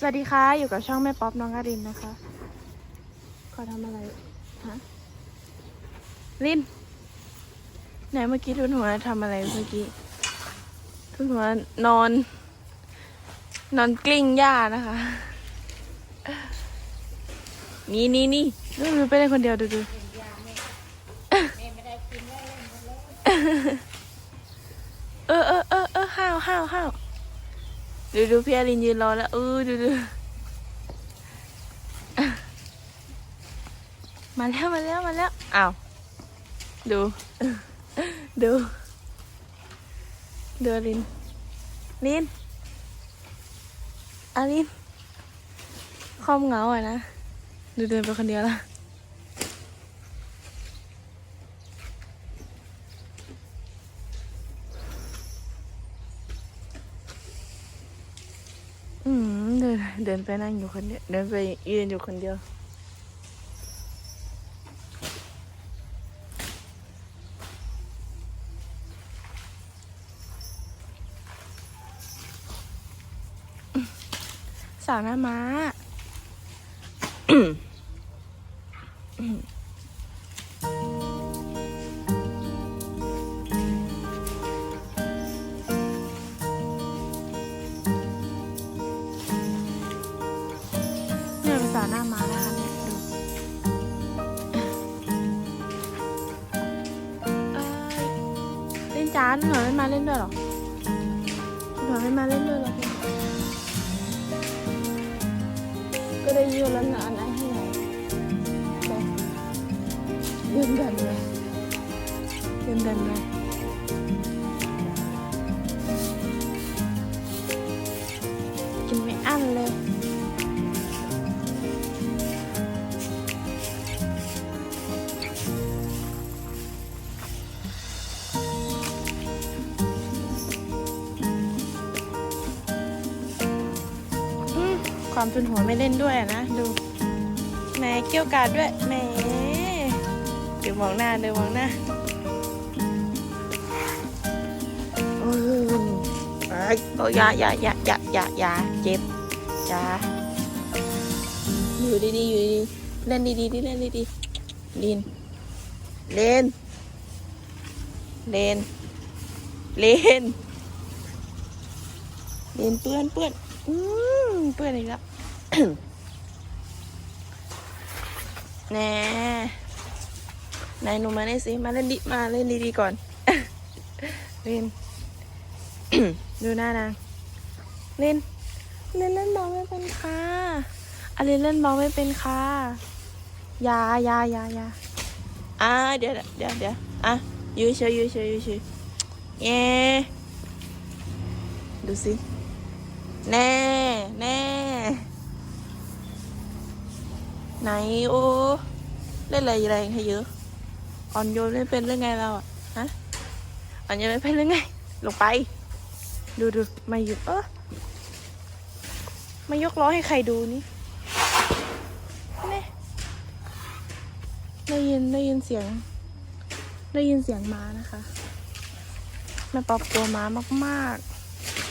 สวัสดีค่ะ อยู่กับช่องแม่ป๊อปน้องอารินนะคะขอทำอะไรฮะลินไหนเมื่อกี้ทุนหัวทำอะไรเมื่อกี้ ทุนหัวนอน นอนกลิ้งหญ้านะคะ นี่นี่นี่ดูดูไปเล่นคนเดียวดูดูเออเออเออเออห้าวห้าวห้าว ดูดูพี่อารินยืนรอแล้วเออดูดูมาแล้วมาแล้วมาแล้วอ้าวดูดูดูอารินลินอารินความเหงาอะนะดูเดินไปคนเดียวละอื เดินเดินไปนั่งอยู่คนเดียวเดินไปยืนอยู่คนเดียวสาวหน้าม้า หน้ามานะคะเนี่ยดูเอ้ยเล่นจานหนูไม่มาเล่นด้วยหรอหนูไม่มาเล่นด้วยหรอก็ได้ยืนแล้วนะนะให้ไหนบอกยืนดันเลยยืนดันเลย ความทุนหัวไม่เล่นด้วยนะ ดูแหมเกี่ยวกาดด้วยแหมเดี๋ยวมองหน้าเดี๋ยวมองหน้าโอ้ยเอ้ยโอ้ยอยาอยาอยาอยาอยาอยาเจ็บอยาอยู่ดีๆอยู่ดีๆเล่นดีๆดิเล่นดีๆลินเล่นเล่นเล่นเล่นเปื้อนเปื้อนอืมเปื้อนอีกแล้ว แน่ไหนหนูมาเล่นสิ มาเล่นดิ มาเล่นดีๆก่อน เล่น ดูหน้านาง เล่น เล่นเล่นบอลไม่เป็นค่ะอะเล่นเล่นบอลไม่เป็นค่ะยายายายาอ่าเดี๋ยวเดี๋ยวเดี๋ยวอะยูเฉยยูเฉยยูเฉยเย้ดูสิ แน่ แน่ ไหน โอ้เล่นอะไรแรงให้เยอะอ่อนโยนไม่เป็นเรื่องไงเราอะฮะอ่อนโยนไม่เป็นเรื่องไง ลงไป ดูดูม่หยุดเออม่ยกล้อให้ใครดูนี่แน่ได้ยินได้ยินเสียง ได้ยินเสียงม้านะคะแม่ปอบตัวม้ามากๆ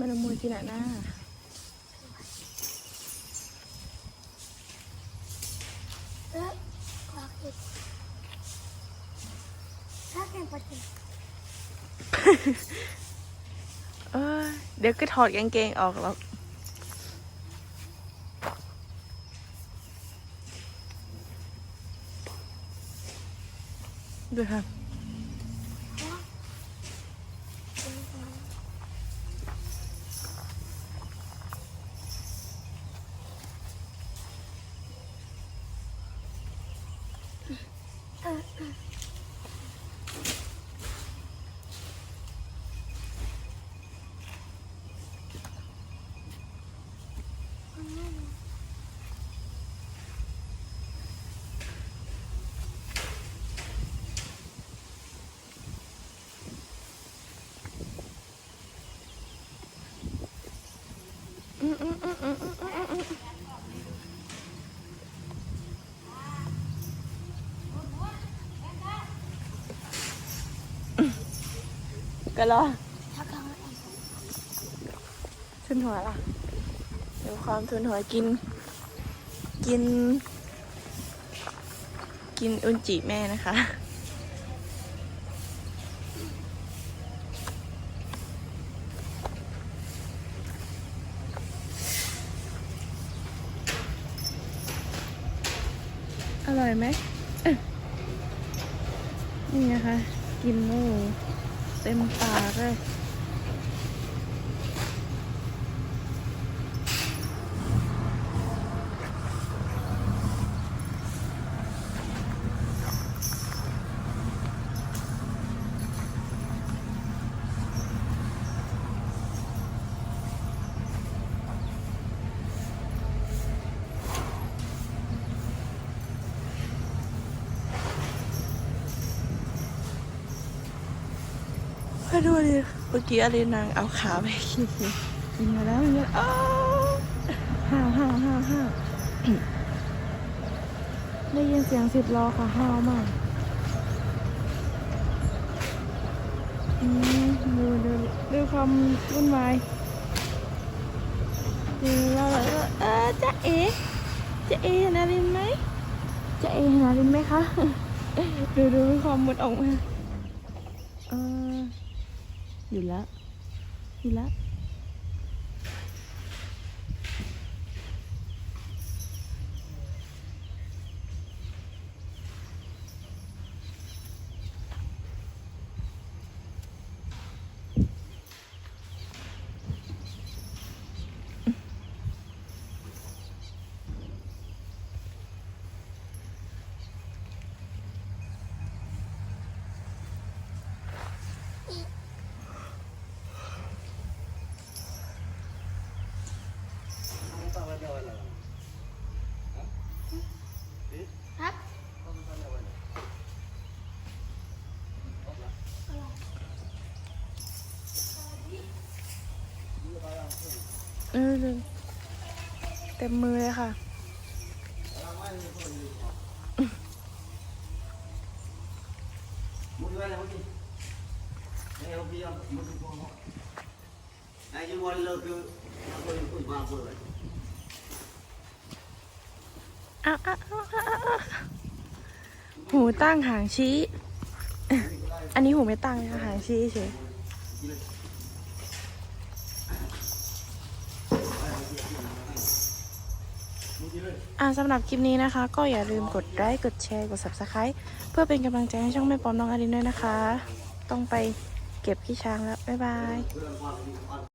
มันเอามือกินอะหน้าเอ๊ะขอคิดถ้าแข่งปฏิเอ้ยเดี๋ยวก็ถอดกางเกงออกหรอกดูครับ 嗯嗯嗯嗯嗯。 ก็รอถ้วันทุนหัวล่ะเดูความทุนหัวกิน กิน กินอุนจิแม่นะคะอร่อยไหมนี่นะคะ กินโอ้โหเต็ม ป ดูดิเมื่อกี้อะไรนางเอาขาไปกินกินมาแล้วมันอ้าวห้าวห้าวห้าวห้าวได้ยินเสียงสิบล้อค่ะห้าวมากอืมดูดูดูความวุ่นวายดูเราแล้วก็เออจะเอ๋จะเอ๋เห็นนารินไหมจะเอ๋เห็นนารินไหมคะ ดูดูมีความมุดออกมาเออ อยู่แล้วอยู่แล้วเอ อดูเต็มมือเลยค่ะอ้าวอ้าวอ้าวอ้าวอ้าวหูตั้งหางชี้ อันนี้หูไม่ตั้งนะคะหางชี้เฉย อ่าสำหรับคลิปนี้นะคะ ก็อย่าลืมกดไลค์กดแชร์กด subscribe เพื่อเป็นกำลังใจให้ช่องแม่ปอมน้องอารินด้วยนะคะ ต้องไปเก็บขี้ช้างแล้ว บ๊ายบาย